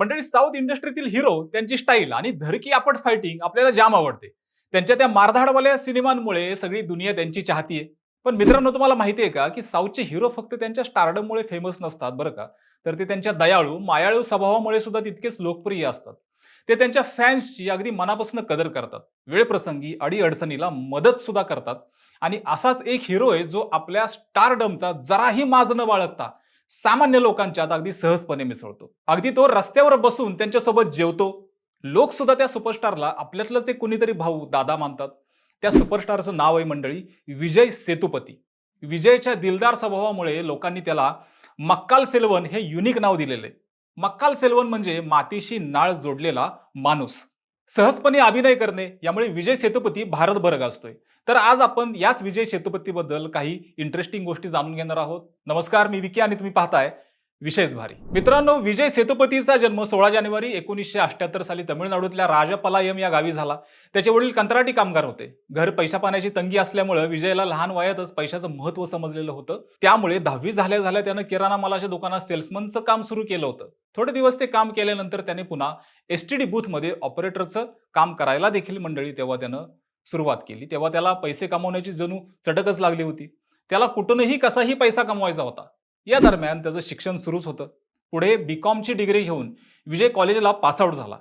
मंडळी साऊथ इंडस्ट्रीतील हिरो त्यांची स्टाईल आणि धरकी आपट फायटिंग आपल्याला जाम आवडते. त्यांच्या त्या मारधाडवाल्या सिनेमांमुळे सगळी दुनिया त्यांची चाहती आहे पण मित्रांनो तुम्हाला माहिती आहे का की साऊथचे हिरो फक्त त्यांच्या स्टारडममुळे फेमस नसतात बरं का? तर ते त्यांच्या दयाळू मायाळू स्वभावामुळे सुद्धा तितकेच लोकप्रिय असतात. ते त्यांच्या फॅन्सची अगदी मनापासून कदर करतात. वेळप्रसंगी अडीअडचणीला मदत सुद्धा करतात. आणि असाच एक हिरो आहे जो आपल्या स्टारडमचा जराही माज न बाळगता सामान्य लोकांच्यात अगदी सहजपणे मिसळतो. अगदी तो रस्त्यावर बसून त्यांच्यासोबत जेवतो. लोक सुद्धा त्या सुपरस्टारला आपल्यातलंच एक कुणीतरी भाऊ दादा मानतात. त्या सुपरस्टारचं नाव आहे मंडळी विजय सेतुपती. विजयच्या दिलदार स्वभावामुळे लोकांनी त्याला मक्काल सेल्वन हे युनिक नाव दिलेलं आहे. मक्काल सेल्वन म्हणजे मातीशी नाळ जोडलेला माणूस. सहजपणे अभिनय करणे यामुळे विजय सेतुपती भारतभर गाजतोय. तर आज आपण याच विजय सेतुपतीबद्दल काही इंटरेस्टिंग गोष्टी जाणून घेणार आहोत. नमस्कार मी विकी आणि तुम्ही पाहताय. विशेष भारी. मित्रांनो विजय सेतुपतीचा जन्म सोळा जानेवारी एकोणीसशे अठ्याहत्तर साली तमिळनाडूतल्या राजपलायम या गावी झाला. त्याचे वडील कंत्राटी कामगार होते. घर पैशा पाण्याची तंगी असल्यामुळे विजयला लहान वयातच पैशाचं महत्त्व समजलेलं होतं. त्यामुळे दहावी झाल्या झाल्या त्यानं किराणा मालाच्या दुकानात सेल्समनचं काम सुरू केलं होतं. थोडे दिवस ते काम केल्यानंतर त्याने पुन्हा एस टी डी बूथमध्ये ऑपरेटरचं काम करायला देखील मंडळी तेव्हा त्यानं सुरुवात केली. तेव्हा त्याला पैसे कमवण्याची जणू चटकच लागली होती. त्याला कुठूनही कसाही पैसा कमवायचा होता. या दरम्यान त्याचं शिक्षण सुरूच होतं. पुढे बी कॉमची डिग्री घेऊन विजय कॉलेजला पासआउट झाला.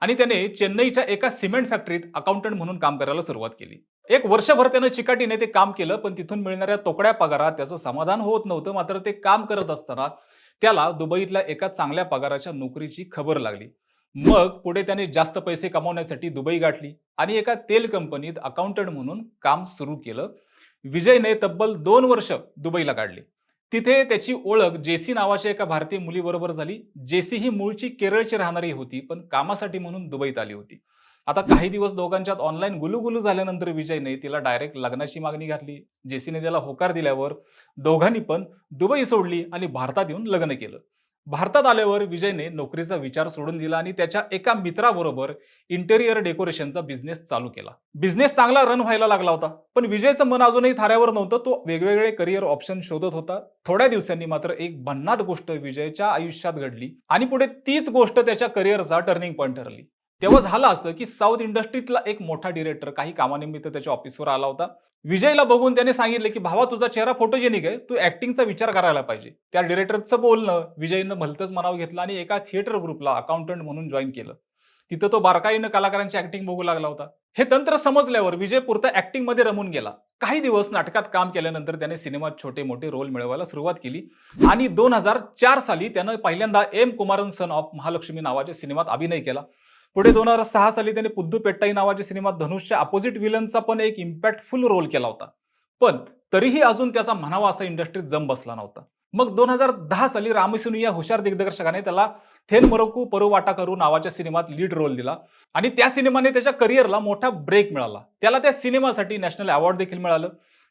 आणि त्याने चेन्नईच्या एका सिमेंट फॅक्टरीत अकाउंटंट म्हणून काम करायला सुरुवात केली. एक वर्षभर त्यानं चिकाटीने ते काम केलं पण तिथून मिळणाऱ्या तोकड्या पगारात त्याचं समाधान होत नव्हतं मात्र ते काम करत असताना त्याला दुबईतल्या एका चांगल्या पगाराच्या नोकरीची खबर लागली. मग पुढे त्याने जास्त पैसे कमावण्यासाठी दुबई गाठली आणि एका तेल कंपनीत अकाउंटंट म्हणून काम सुरू केलं. विजयने तब्बल दोन वर्ष दुबईला काढली. तिथे त्याची ओळख जेसी नावाच्या एका भारतीय मुलीबरोबर झाली. जेसी ही मूळची केरळची राहणारी होती पण कामासाठी म्हणून दुबईत आली होती. आता काही दिवस दोघांच्यात ऑनलाईन गुलुगुलू झाल्यानंतर विजयने तिला डायरेक्ट लग्नाची मागणी घातली. जेसीने त्याला होकार दिल्यावर दोघांनी पण दुबई सोडली आणि भारतात येऊन लग्न केलं. भारतात आल्यावर विजयने नोकरीचा विचार सोडून दिला आणि त्याच्या एका मित्राबरोबर इंटेरियर डेकोरेशनचा बिझनेस चालू केला. बिझनेस चांगला रन व्हायला लागला होता पण विजयचं मन अजूनही थाऱ्यावर नव्हतं. तो वेगवेगळे करिअर ऑप्शन शोधत होता. थोड्या दिवसांनी मात्र एक भन्नाट गोष्ट विजयच्या आयुष्यात घडली आणि पुढे तीच गोष्ट त्याच्या करिअरचा टर्निंग पॉईंट ठरली. तेव्हा झालं असं की साऊथ इंडस्ट्रीतला एक मोठा डिरेक्टर काही कामानिमित्त त्याच्या ऑफिसवर आला होता. विजयला बघून त्याने सांगितले की भावा तुझा चेहरा फोटोजेनिक आहे. तू ऍक्टिंगचा विचार करायला पाहिजे. त्या डिरेक्टरचं बोलणं विजयनं भलतंच मनाव घेतलं आणि एका थिएटर ग्रुपला अकाउंटंट म्हणून जॉईन केलं. तिथं तो बारकाईनं कलाकारांची ऍक्टिंग बघू लागला होता. हे तंत्र समजल्यावर विजय पुरता ऍक्टिंगमध्ये रमून गेला. काही दिवस नाटकात काम केल्यानंतर त्याने सिनेमात छोटे मोठे रोल मिळवायला सुरुवात केली आणि दोन हजार चार साली त्यानं पहिल्यांदा M Kumaran son of Mahalakshmi नावाच्या सिनेमात अभिनय केला. पुढे दोन हजार सहा साली त्याने पुद्दू पेट्टाई नावाच्या सिनेमात धनुषच्या अपोजिट विलनचा पण एक इम्पॅक्टफुल रोल केला होता. पण तरीही अजून त्याचा म्हणावा असा इंडस्ट्रीत जम बसला नव्हता. मग दोन हजार दहा साली रामसिनू या हुशार दिग्दर्शकाने त्याला थेन मरोकू परुवाटा करू नावाच्या सिनेमात लीड रोल दिला. आणि त्या सिनेमाने त्याच्या करिअरला मोठा ब्रेक मिळाला. त्याला त्या सिनेमासाठी नॅशनल अवॉर्ड देखील मिळालं.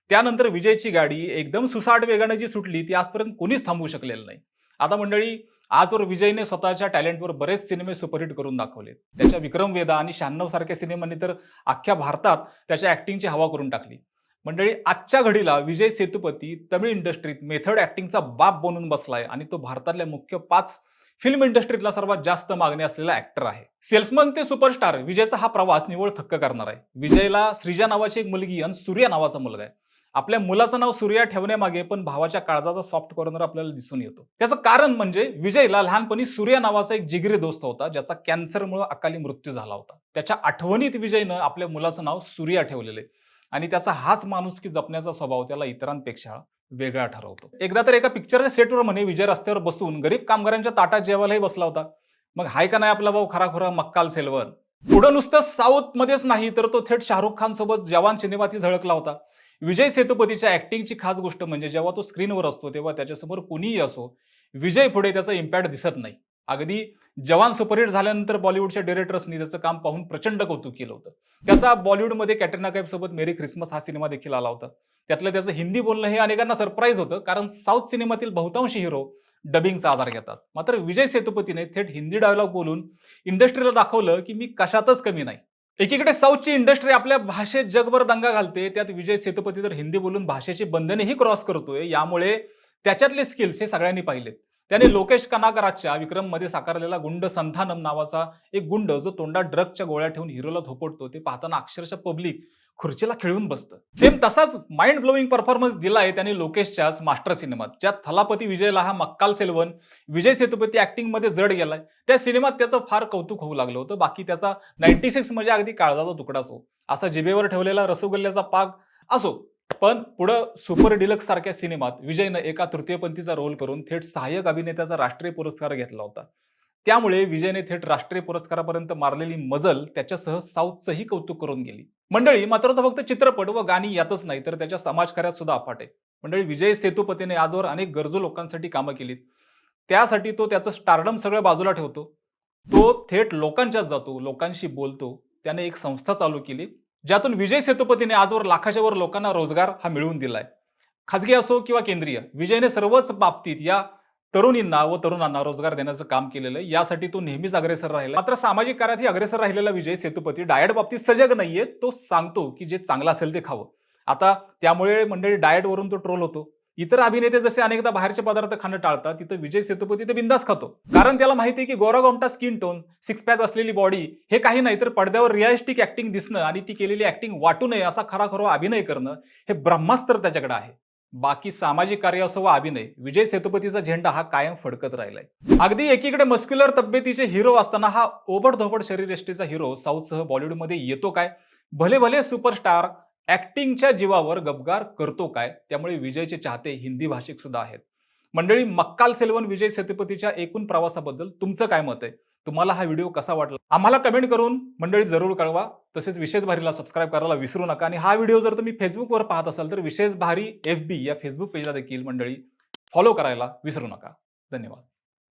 त्यानंतर विजयची गाडी एकदम सुसाट वेगाने जी सुटली ती आजपर्यंत कोणीच थांबवू शकलेलं नाही. आता मंडळी आजवर विजयने स्वतःच्या टॅलेंटवर बरेच सिनेमे सुपरहिट करून दाखवले त्याच्या विक्रम वेदा आणि शहाण्णव सारख्या सिनेमांनी तर अख्ख्या भारतात त्याच्या ऍक्टिंगची हवा करून टाकली. मंडळी आजच्या घडीला विजय सेतुपती तमिळ इंडस्ट्रीत मेथड ऍक्टिंगचा बाप बनून बसलाय आणि तो भारतातल्या मुख्य पाच फिल्म इंडस्ट्रीतला सर्वात जास्त मागणी असलेला ऍक्टर आहे. सेल्समन ते सुपरस्टार विजयचा हा प्रवास निवळ थक्क करणार आहे. विजयला श्रीजा नावाची एक मुलगी आणि सूर्या नावाचा मुलगा आहे. आपल्या मुलाचं नाव सूर्या ठेवण्यामागे पण भावाच्या काळजाचा सॉफ्ट कॉर्नर आपल्याला दिसून येतो. त्याचं कारण म्हणजे विजयला लहानपणी सूर्या नावाचा एक जिगरी दोस्त होता ज्याचा कॅन्सरमुळे अकाली मृत्यू झाला होता. त्याच्या आठवणीत विजयनं आपल्या मुलाचं नाव सूर्या ठेवलेले आणि त्याचा हाच माणूस की जपण्याचा स्वभाव त्याला इतरांपेक्षा वेगळा ठरवतो. एकदा तर एका पिक्चरच्या सेटवर म्हणे विजय रस्त्यावर बसून गरीब कामगारांच्या ताटात जेवायलाही बसला होता. मग हाय का नाही आपला भाऊ खराखुरा मक्काल सेल्वन पुढं नुसतं साऊथ मध्येच नाही तर तो थेट शाहरुख खान सोबत जवान सिनेमाची झळकला होता. विजय सेतुपतीच्या ऍक्टिंगची खास गोष्ट म्हणजे जेव्हा तो स्क्रीनवर असतो तेव्हा त्याच्यासमोर कुणीही असो विजय पुढे त्याचा इम्पॅक्ट दिसत नाही. अगदी जवान सुपरहिट झाल्यानंतर बॉलिवूडच्या डिरेक्टर्सनी त्याचं काम पाहून प्रचंड कौतुक केलं होतं. त्याचा बॉलिवूडमध्ये कॅटरिना कैफ सोबत मेरी ख्रिसमस हा सिनेमा देखील आला होता. त्यातलं त्याचं हिंदी बोलणं हे अनेकांना सरप्राईज होतं कारण साऊथ सिनेमातील बहुतांश हिरो डबिंगचा आधार घेतात. मात्र विजय सेतुपतीने थेट हिंदी डायलॉग बोलून इंडस्ट्रीला दाखवलं की मी कशातच कमी नाही. एकीकडे साऊथची इंडस्ट्री आपल्या भाषेत जगभर दंगा घालते त्यात विजय सेतुपती तर हिंदी बोलून भाषेची बंधनेही क्रॉस करतोय यामुळे त्याच्यातले स्किल्स हे सगळ्यांनी पाहिलेत. त्याने लोकेश कनागराजच्या विक्रममध्ये साकारलेला गुंड संथानम नावाचा एक गुंड जो तोंडात ड्रगच्या गोळ्या ठेवून हिरोला थोपटतो ते पाहताना अक्षरशः पब्लिक खुर्चीला खिळून बसतं. सेम तसाच माइंड ब्लोईंग परफॉर्मन्स दिलाय त्याने लोकेशच्याच मास्टर सिनेमात. ज्यात थलापती विजयला हा मक्काल सेल्वन विजय सेतुपती ऍक्टिंगमध्ये जड गेलाय. त्या सिनेमात त्याचं फार कौतुक होऊ लागलं होतं. बाकी त्याचा नाईन्टी सिक्स म्हणजे अगदी काळजाचा तुकडा असो. असा जिबेवर ठेवलेला रसगुल्ल्याचा पाग असो. पण पुढं सुपर डिलक्स सारख्या सिनेमात विजयनं एका तृतीयपंथीचा रोल करून थेट सहाय्यक अभिनेत्याचा राष्ट्रीय पुरस्कार घेतला होता. त्यामुळे विजयने थेट राष्ट्रीय पुरस्कारापर्यंत मारलेली मजल त्याच्यासह साऊथचंही कौतुक करून गेली. मंडळी मात्र तो फक्त चित्रपट व गाणी यातच नाही तर त्याच्या समाजकार्यात सुद्धा अफाट आहे. मंडळी विजय सेतुपतीने आजवर अनेक गरजू लोकांसाठी कामं केलीत. त्यासाठी तो त्याचं स्टारडम सगळं बाजूला ठेवतो. तो थेट लोकांच्याच जातो लोकांशी बोलतो. त्याने एक संस्था चालू केली ज्यातून विजय सेतुपतीने आजवर लाखाच्या वर लोकांना रोजगार हा मिळवून दिलाय. खाजगी असो किंवा केंद्रीय विजयने सर्वच बाबतीत या तरुणींना व तरुणांना रोजगार देण्याचं काम केलेलं आहे. यासाठी तो नेहमीच अग्रेसर राहिला मात्र सामाजिक कार्यातही अग्रेसर राहिलेला विजय सेतुपती डायट बाबतीत सजग नाहीये. तो सांगतो की जे चांगलं असेल ते खावं. आता त्यामुळे मंडळी डाएटवरून तो ट्रोल होतो. इतर अभिनेते जसे अनेकदा बाहेरचे पदार्थ खाणं टाळतात तिथं विजय सेतुपती ते बिंदास खातो. कारण त्याला माहिती आहे की गोरागोमटा स्किन टोन सिक्स पॅच असलेली बॉडी हे काही नाही तर पडद्यावर रिअलिस्टिक ऍक्टिंग दिसणं आणि ती केलेली ऍक्टिंग वाटू नये असा खराखरा अभिनय करणं हे ब्रह्मास्त्र त्याच्याकडे आहे. बाकी सामाजिक कार्य असो व अभिनय विजय सेतुपतीचा झेंडा हा कायम फडकत राहिलाय. अगदी एकीकडे मस्क्युलर तब्येतीचे हिरो असताना हा ओबडधोबड शरीरयष्टीचा हिरो साऊथसह बॉलिवूडमध्ये येतो काय? भले भले सुपरस्टार ऍक्टिंगच्या जीवावर गबगार करतो काय? त्यामुळे विजयचे चाहते हिंदी भाषिक सुद्धा आहेत. मंडळी मक्काल सेल्वन विजय सेतुपतीच्या एकूण प्रवासाबद्दल तुमचं काय मत आहे? तुम्हाला हा व्हिडिओ कसा वाटला? आम्हाला कमेंट करून मंडळी जरूर कळवा. तसेच विशेष भारीला सबस्क्राईब करायला विसरू नका. आणि हा व्हिडिओ जर तुम्ही फेसबुकवर पाहत असाल तर विशेष भारी एफ बी या फेसबुक पेजला देखील मंडळी फॉलो करायला विसरू नका. धन्यवाद.